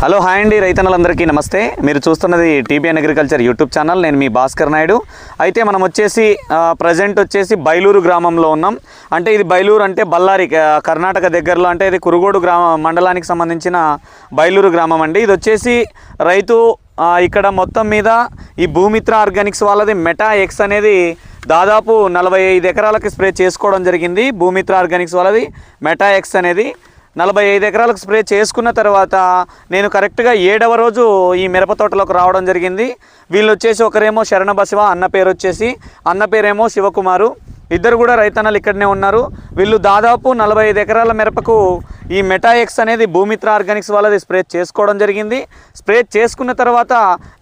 Hello hi అండి. రైతన్నలందరికీ నమస్తే. మీరు చూస్తున్నది టీబీఎన్ అగ్రికల్చర్ యూట్యూబ్ ఛానల్. నేను మీ భాస్కర్ నాయుడు. అయితే మనం వచ్చేసి ప్రజెంట్ వచ్చేసి బైలూరు గ్రామంలో ఉన్నాం. అంటే ఇది బైలూరు అంటే బళ్ళారి కర్ణాటక దగ్గరలో అంటే ఇది కురుగోడు గ్రామ మండలానికి సంబంధించిన బైలూరు గ్రామం అండి. ఇది వచ్చేసి రైతు ఇక్కడ మొత్తం మీద ఈ భూమిత్ర ఆర్గానిక్స్ వాళ్ళది మెటా ఎక్స్ అనేది దాదాపు నలభై ఐదు ఎకరాలకి స్ప్రే చేసుకోవడం జరిగింది. భూమిత్ర ఆర్గానిక్స్ వాళ్ళది మెటా ఎక్స్ అనేది నలభై ఐదు ఎకరాలకు స్ప్రే చేసుకున్న తర్వాత నేను కరెక్ట్గా ఏడవ రోజు ఈ మిరప తోటలోకి రావడం జరిగింది. వీళ్ళు వచ్చేసి ఒకరేమో శరణ బసవ అన్న పేరు వచ్చేసి అన్న పేరేమో శివకుమారు. ఇద్దరు కూడా రైతన్నలు ఇక్కడనే ఉన్నారు. వీళ్ళు దాదాపు నలభై ఐదు ఎకరాల మిరపకు ఈ మెటాఎక్స్ అనేది భూమిత్ర ఆర్గానిక్స్ వాళ్ళది స్ప్రే చేసుకోవడం జరిగింది. స్ప్రే చేసుకున్న తర్వాత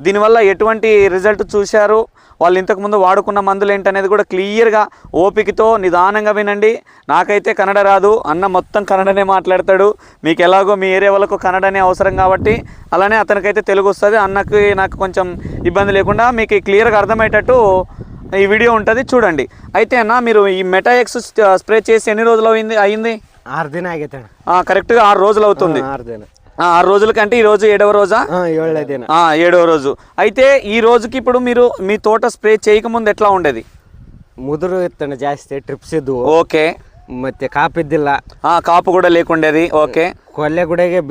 దీనివల్ల ఎటువంటి రిజల్ట్ చూశారు. వాళ్ళు ఇంతకుముందు వాడుకున్న మందులు ఏంటనేది కూడా క్లియర్గా ఓపికతో నిదానంగా వినండి. నాకైతే కన్నడ రాదు. అన్న మొత్తం కన్నడనే మాట్లాడతాడు. మీకు ఎలాగో మీ ఏరియా వాళ్ళకు కన్నడనే అవసరం కాబట్టి అలానే అతనికైతే తెలుగు వస్తుంది. అన్నకి నాకు కొంచెం ఇబ్బంది లేకుండా మీకు క్లియర్గా అర్థమయ్యేటట్టు ఈ వీడియో ఉంటుంది. చూడండి. అయితే అన్న మీరు ఈ మెటాయక్స్ స్ప్రే చేసి ఎన్ని రోజులు అయింది? అయింది? ఆరు దిన కరెక్ట్గా ఆరు రోజులు అవుతుంది. ఆరు దిన ఆరు రోజుల కంటే ఈ రోజు ఏడవ రోజా? ఏడవ రోజు. అయితే ఈ రోజుకి ఇప్పుడు మీరు మీ తోట స్ప్రే చేయకముందు ఎట్లా ఉండేది? ముదురు ఎత్తండి జాస్తి ట్రిప్స్ ఇద్దు మధ్య కాపు ఇద్దిలా కాపు కూడా లేకుండేది. ఓకే. ಓಕೆ ಕೊಲ್ಲೆ ಗುಡೆಗೆ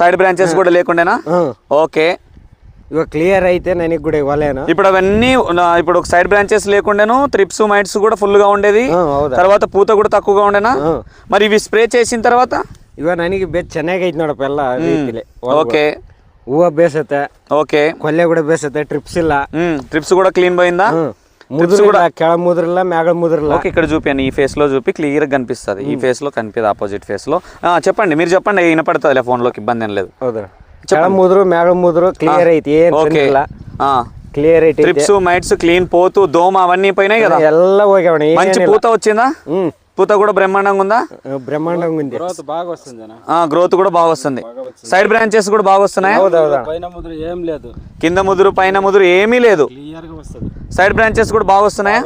సైడ్ బ్రాంచెస్ కూడా లేకుండేనా? ఓకే. ఇక క్లియర్ అయితే నేను కూడా ఇవ్వలేను. ఇప్పుడు అవన్నీ ఇప్పుడు ఒక సైడ్ బ్రాంచెస్ లేకుండాను త్రిప్స్ మైట్స్ కూడా ఫుల్గా ఉండేది. తర్వాత పూత కూడా తక్కువగా ఉండేనా? మరి ఇవి స్ప్రే చేసిన తర్వాత? ಇವಾಗ ನನಗೆ ಬೇಸ್ ಚೆನ್ನಾಗೈತೆ ನೋಡಪ್ಪ ಎಲ್ಲ ರೀತಿಲಿ ఓకే ಹೂವು ಬೇಸತ್ತೆ ఓకే ಕೊಲ್ಲೆ ಗುಡೆ ಬೇಸತ್ತೆ ಟ್ರಿಪ್ಸ್ ಇಲ್ಲ ట్రిప్స్ కూడా క్లీన్ పోయిందా ಹ್ಮ್ ಮುದುರಿಲ್ಲ ಕೆಳ ಮುದ್ರಿಲ್ಲ ಮ್ಯಾಗ ಮುದ್ರಿಲ್ಲ ఓకే ఇక్కడ చూపియండి ఈ ఫేస్ లో చూపి క్లియర్ గా కనిపిస్తుంది ఈ ఫేస్ లో కనిపిది ఆపోజిట్ ఫేస్ లో ఆ, చెప్పండి మీరు చెప్పండి వినపడుతుంది ఫోన్ లోకి ఇబ్బంది ఏం లేదు ಹೌದಾ ಕೆಳ ಮುದ್ರು ಮ್ಯಾಗ ಮುದ್ರು ಕ್ಲಿಯರ್ ಐತಿ ಏನ್ ఓకే ಇಲ್ಲ ಕ್ಲಿಯರ್ ಐತಿ ట్రిప్స్ మైట్స్ క్లీన్ పోతూ దోమ అవన్నీ పోయినాయి కదా ಎಲ್ಲ ಹೋಗ್ಯಾವಣ మంచి పూత వచ్చిందా ಹ್ಮ್ పూత కూడా బ్రహ్మాండంగా ఉందా? బ్రహ్మాండంగా ఉంది. గ్రోత్ కూడా బాగా వస్తుంది. సైడ్ బ్రాంచెస్ కూడా బాగా వస్తున్నాయా? కింద ముదురు పైన ముదురు ఏమీ లేదు. సైడ్ బ్రాంచెస్ కూడా బాగా వస్తున్నాయా?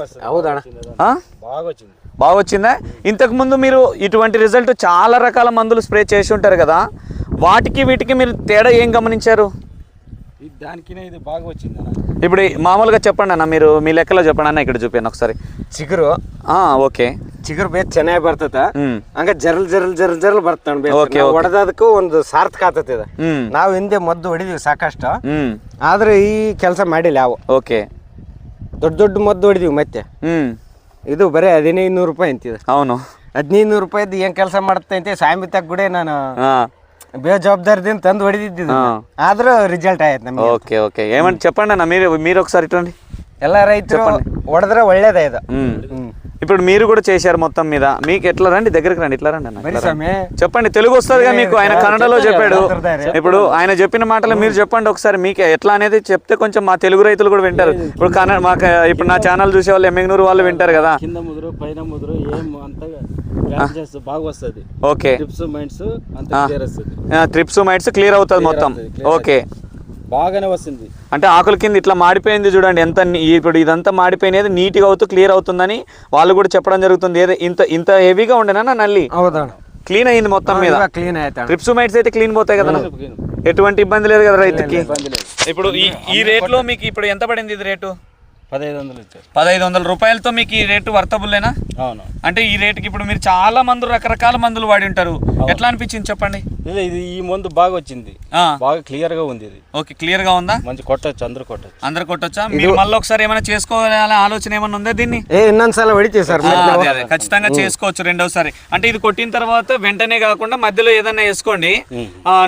బాగా వచ్చిందా. ఇంతకు ముందు మీరు ఇటువంటి రిజల్ట్ చాలా రకాల మందులు స్ప్రే చేసి ఉంటారు కదా. వాటికి వీటికి మీరు తేడా ఏం గమనించారు? బాగా ఇప్పుడు మామూలుగా చెప్పండి అన్న మీరు మీ లెక్కలో చెప్పండి అన్న ఇక్కడ చూపాను ఒకసారి. చిగురు. ఓకే. ಚಿಗುರು ಬೇಸ್ ಚೆನ್ನಾಗಿ ಬರ್ತದ ಹ್ಮ್ ಹಂಗ ಜರಲ್ ಜರಲ್ ಜರಲ್ ಜರಲ್ ಬರ್ತಾನ Okay, okay. ಹೊಡೆದದಕ್ಕೂ ಒಂದು ಸಾರ್ಥಕ ಆಗ್ತದ ಹ್ಮ್ ನಾವು ಹಿಂದೆ ಮದ್ದು ಹೊಡಿದೀವಿ ಸಾಕಷ್ಟು ಹ್ಮ್ ಆದ್ರೆ ಈ ಕೆಲಸ ಮಾಡಿಲ್ಲ ಯಾವ ఓకే ದೊಡ್ಡ ದೊಡ್ಡ ಮದ್ದು ಹೊಡಿದೀವಿ ಮತ್ತೆ ಹ್ಮ್ ಇದು ಬರೀ ಹದಿನೈದು ನೂರು ರೂಪಾಯಿ ಅಂತಿದೆ అవును ಹದಿನೈದು ನೂರು ರೂಪಾಯಿದ್ದು ಏನ್ ಕೆಲಸ ಮಾಡುತ್ತೆ ಅಂತ ಸಾಮಿತಾಗ ಕೂಡ ನಾನು ఆ, ಬೇಜವಾಬ್ದಾರಿದಿಂದ ತಂದು ಹೊಡಿದಿದ್ದು ಹಾ. ಆದ್ರೂ ರಿಸಲ್ಟ್ ಆಯ್ತು ನಮಗೆ ఓకే ఓకే ఏమంటే చెప్పండి అన్న మీరు మీరు ఒకసారి ఇట్లండి ಎಲ್ಲ ರೈತರು ಹೊಡೆದ್ರೆ ಒಳ್ಳೇದೇ ಇದು ఉమ్. ಹ್ಮ್ ఇప్పుడు మీరు కూడా చేశారు మొత్తం మీద. మీకు ఎట్లా రండి? దగ్గరికి రండి. ఇట్లా రండి చెప్పండి. తెలుగు వస్తుందిగా మీకు. ఆయన కన్నడలో చెప్పాడు ఇప్పుడు ఆయన చెప్పిన మాటలు మీరు చెప్పండి ఒకసారి. మీకు ఎట్లా అనేది చెప్తే కొంచెం మా తెలుగు రైతులు కూడా వింటారు. ఇప్పుడు కన్నడ మాకు ఇప్పుడు నా ఛానల్ చూసే వాళ్ళు ఎమ్మెగ్నూరు వాళ్ళు వింటారు కదా. ఓకే. ట్రిప్స్ మైండ్స్ క్లియర్ అవుతుంది మొత్తం. ఓకే. బాగానే వస్తుంది. అంటే ఆకుల కింద ఇట్లా మాడిపోయింది చూడండి ఎంత ఇప్పుడు ఇదంతా మాడిపోయినది నీట్గా అవుతూ క్లియర్ అవుతుందని వాళ్ళు కూడా చెప్పడం జరుగుతుంది. ఏదో ఇంత ఇంత హెవీగా ఉండేనా నల్లి? క్లీన్ అయింది మొత్తం మీద. క్లీన్ అవుతాడు. ట్రిప్సుమైట్స్ అయితే క్లీన్ పోతాయి కదా ఎటువంటి ఇబ్బంది లేదు కదా రైతుకి? ఇప్పుడు ఈ రేట్లో మీకు ఇప్పుడు ఎంత పడింది ఇది రేటు? పదహైదు వందలు వందల రూపాయలతో మీకు ఈ రేటు వర్తబుల్లేనా అవును. అంటే ఈ రేటుకి ఇప్పుడు మీరు చాలా మందులు రకరకాల మందులు వాడి ఉంటారు. ఎట్లా అనిపించింది చెప్పండి? ఇది ఈ మందు బాగా వచ్చింది. బాగా క్లియర్గా ఉంది ఇది. ఓకే క్లియర్గా ఉందా? మంచి కొట్టచ్చు అందరు కొట్టచ్చు. అందరు కొట్టొచ్చా? మీరు మళ్ళీ ఒకసారి ఏమైనా చేసుకోవాలి ఆలోచన ఏమైనా ఉందా దీన్ని? ఎన్నోసార్లు వెడి ఖచ్చితంగా చేసుకోవచ్చు రెండోసారి. అంటే ఇది కొట్టిన తర్వాత వెంటనే కాకుండా మధ్యలో ఏదైనా వేసుకోండి.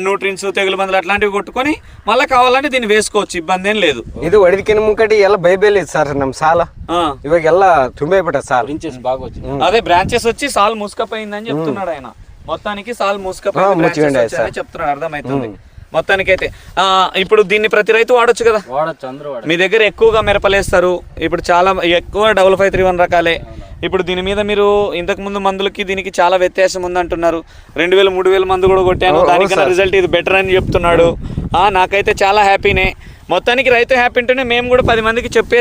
న్యూట్రిన్స్ తెగులు మందులు అట్లాంటివి కొట్టుకొని మళ్ళీ కావాలంటే దీన్ని వేసుకోవచ్చు. ఇబ్బంది ఏం లేదు. ఇది వడికిన ముంకటి ఎలా భయబేలేదు ಇತ್ತು ಸರ್ ನಮ್ಮ ಸಾಲ ఆ, ಇವಾಗೆಲ್ಲ ತುಂಬೇ ಬಿಟ್ಟ ಸಾಲ ఇంచెస్ బాగా వచ్చింది అదే బ్రాంచెస్ వచ్చి సాల్ మూసుకపోయిందని చెప్తున్నాడు ఆయన మొత్తానికి సాల్ ఆ, మూసుకపోయింది ముచ్చిగండి branches వచ్చాయని చెప్తున్నాడు అర్థమవుతుంది మొత్తానికైతే ఆ, ఇప్పుడు దీన్ని ప్రతి రైతు వాడొచ్చు కదా వాడచ్చు అందరూ వాడచ్చు మీ దగ్గర ఎక్కువగా మిరపలేస్తారు ఇప్పుడు చాలా ఎక్కువ డబుల్ ఫైవ్ త్రీ వన్ రకాలే ఇప్పుడు దీని మీద మీరు ఇంతకు ముందు మందులకి దీనికి చాలా వ్యత్యాసం ఉందంటున్నారు రెండు వేలు మూడు వేల మందు కూడా కొట్టాను దానికన్నా రిజల్ట్ ఇది బెటర్ అని చెప్తున్నాడు ఆ, నాకైతే చాలా హ్యాపీనే మొత్తానికి రైతు హ్యాపీ ఉంటేనే మేము కూడా పది మందికి చెప్పే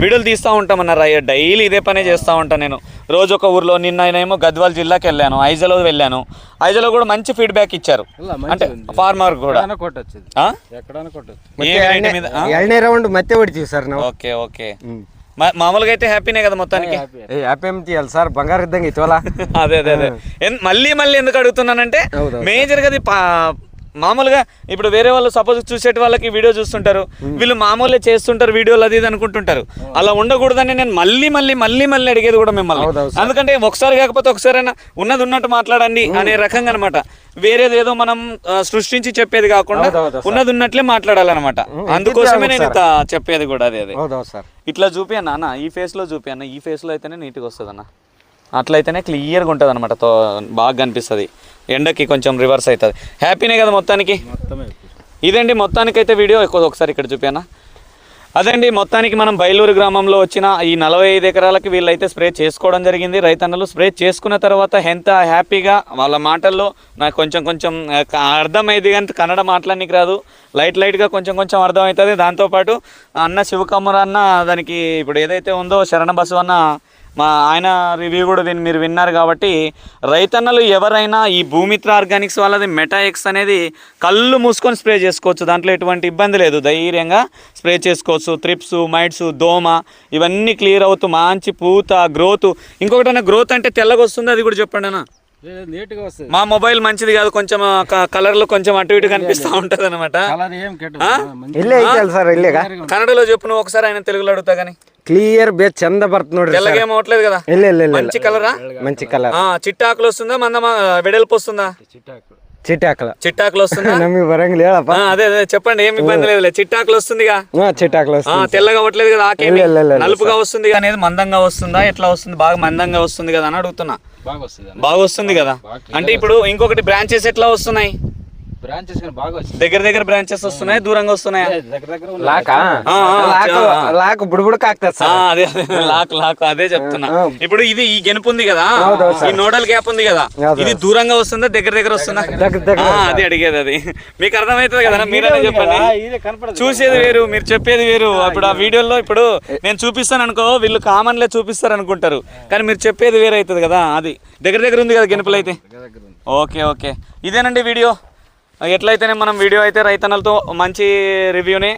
వీడియోలు తీస్తూ అన్న రయ్య డైలీ ఇదే పనే చేస్తూ ఉంటాను నేను. రోజు ఒక ఊర్లో నిన్న ఆయనేమో గద్వాల్ జిల్లాకి వెళ్ళాను ఐజలో వెళ్ళాను. ఐజలో కూడా మంచి ఫీడ్బ్యాక్ ఇచ్చారు. అంటే ఫార్మర్ కూడా. Okay okay. మామూలుగా అయితే హ్యాపీనే కదా మొత్తానికి? హ్యాపీ ఏం తీయాలి సార్? బంగారు యుద్ధంగా ఇవ్వాలా అదే అదే అదే. మళ్ళీ మళ్ళీ ఎందుకు అడుగుతున్నానంటే మేజర్గా అది మామూలుగా ఇప్పుడు వేరే వాళ్ళు సపోజ్ చూసేటి వాళ్ళకి వీడియో చూస్తుంటారు. వీళ్ళు మామూలే చేస్తుంటారు వీడియోలు అది ఇది అనుకుంటుంటారు. అలా ఉండకూడదని నేను మళ్ళీ మళ్ళీ మళ్ళీ మళ్ళీ అడిగేది కూడా మిమ్మల్ని. ఎందుకంటే ఒకసారి కాకపోతే ఒకసారైనా ఉన్నది ఉన్నట్టు మాట్లాడండి అనే రకంగా అనమాట వేరేది ఏదో మనం సృష్టించి చెప్పేది కాకుండా ఉన్నది ఉన్నట్లే మాట్లాడాలన్నమాట. అందుకోసమే నేను చెప్పేది కూడా అదే అదే. ఇట్లా చూపి అన్న ఈ ఫేస్లో చూపి ఈ ఫేస్లో అయితేనే నీట్గా వస్తుంది అన్న అట్లయితేనే క్లియర్గా ఉంటుంది అనమాట బాగా కనిపిస్తుంది. ఎండకి కొంచెం రివర్స్ అవుతుంది. హ్యాపీనే కదా మొత్తానికి? ఇదండి మొత్తానికైతే వీడియో ఒకసారి ఇక్కడ చూపానా అదండి మొత్తానికి మనం బయలూరు గ్రామంలో వచ్చిన ఈ నలభై ఐదు ఎకరాలకి వీళ్ళైతే స్ప్రే చేసుకోవడం జరిగింది. రైతన్నలు స్ప్రే చేసుకున్న తర్వాత ఎంత హ్యాపీగా వాళ్ళ మాటల్లో నాకు కొంచెం కొంచెం అర్థమైంది కానీ కన్నడ మాట్లాడడానికి రాదు. లైట్ లైట్గా కొంచెం కొంచెం అర్థమవుతుంది దాంతోపాటు అన్న శివకమ్మర అన్న దానికి ఇప్పుడు ఏదైతే ఉందో శరణ బసు అన్న మా ఆయన రివ్యూ కూడా విని మీరు విన్నారు కాబట్టి రైతన్నలు ఎవరైనా ఈ భూమిత్ర ఆర్గానిక్స్ వాళ్ళది మెటాఎక్స్ అనేది కళ్ళు మూసుకొని స్ప్రే చేసుకోవచ్చు. దాంట్లో ఎటువంటి ఇబ్బంది లేదు. ధైర్యంగా స్ప్రే చేసుకోవచ్చు. త్రిప్స్ మైట్స్ దోమ ఇవన్నీ క్లియర్ అవుతూ మంచి పూత గ్రోత్ ఇంకొకటి గ్రోత్ అంటే తెల్లగొస్తుంది అది కూడా చెప్పండి అన్న. మా మొబైల్ మంచిది కాదు. కొంచెం కలర్లు కొంచెం అటు ఇటు కనిపిస్తూ ఉంటది అనమాట కన్నడలో చెప్పు నువ్వు ఒకసారి ఆయన తెలుగులో అడుగుతా కానీ క్లియర్ బే చంద పడుతుంది తెల్లగా కదా? మంచి కలరా? మంచి కలర్. ఆ చిట్టాకులు వస్తుందా? మంద వెడల్పు వస్తుందా? చిట్టాకులు. చిట్టాకులు. వస్తుందా? అదే అదే చెప్పండి ఏమి ఇబ్బంది లేదులే. చిట్టాకులు వస్తుంది చిట్టాకులు వస్తుంది. తెల్లగా అవ్వట్లేదు కదా నలుపుగా వస్తుంది అనేది మందంగా వస్తుందా? ఎట్లా వస్తుంది? బాగా మందంగా వస్తుంది కదా అని అడుగుతున్నా. బాగా వస్తుంది కదా? అంటే ఇప్పుడు ఇంకొకటి బ్రాంచెస్ ఎట్లా వస్తున్నాయి? దగ్గర దగ్గర బ్రాంచెస్ వస్తున్నాయి? దూరంగా వస్తున్నాయి? లాక్? ఇప్పుడు లాక్ లాక్ అదే చెప్తున్నా. ఇప్పుడు ఇది ఈ గెనుపు ఉంది కదా? ఈ నోడల్ గ్యాప్ ఉంది కదా? ఇది దూరంగా వస్తుందా దగ్గర దగ్గర వస్తుందా? అది అడిగేది అది. మీకు అర్థమైతుంది కదా మీరే చెప్పండి? చూసేది వేరు మీరు చెప్పేది వేరు. అప్పుడు ఆ వీడియోలో ఇప్పుడు నేను చూపిస్తాను అనుకో వీళ్ళు కామన్ లే చూపిస్తారు అనుకుంటారు కానీ మీరు చెప్పేది వేరే అవుతుంది కదా అది. దగ్గర దగ్గర ఉంది కదా గెనుపులు అయితే ఓకే ఓకే. ఇదేనండి వీడియో? ఎట్లయితేనే మనం వీడియో అయితే రైతన్నలతో మంచి రివ్యూనే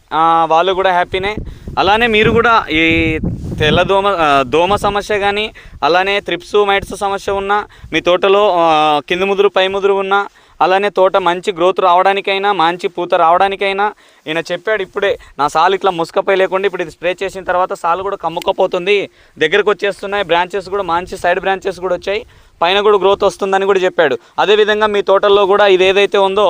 వాళ్ళు కూడా హ్యాపీనే. అలానే మీరు కూడా ఈ తెల్ల దోమ దోమ సమస్య కానీ అలానే త్రిప్స్ మైట్స్ సమస్య ఉన్నా మీ తోటలో కింది ముదురు పై ముదురు ఉన్నా అలానే తోట మంచి గ్రోత్ రావడానికైనా మంచి పూత రావడానికైనా ఈయన చెప్పాడు ఇప్పుడే నా సాలు ఇట్లా ముసుకపోయి లేకుండా ఇప్పుడు ఇది స్ప్రే చేసిన తర్వాత సాలు కూడా కమ్ముకపోతుంది. దగ్గరకు వచ్చేస్తున్నాయి బ్రాంచెస్ కూడా మంచి సైడ్ బ్రాంచెస్ కూడా వచ్చాయి పైన కూడా గ్రోత్ వస్తుందని కూడా చెప్పాడు. అదేవిధంగా మీ తోటల్లో కూడా ఇది ఏదైతే ఉందో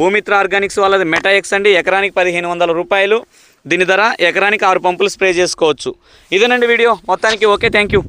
భూమిత్ర ఆర్గానిక్స్ వాళ్ళది మెటాఎక్స్ అండి ఎకరానికి పదిహేను వందల రూపాయలు. దీని ధర ఎకరానికి ఆరు పంపులు స్ప్రే చేసుకోవచ్చు. ఇదేనండి వీడియో మొత్తానికి ఓకే థ్యాంక్ యూ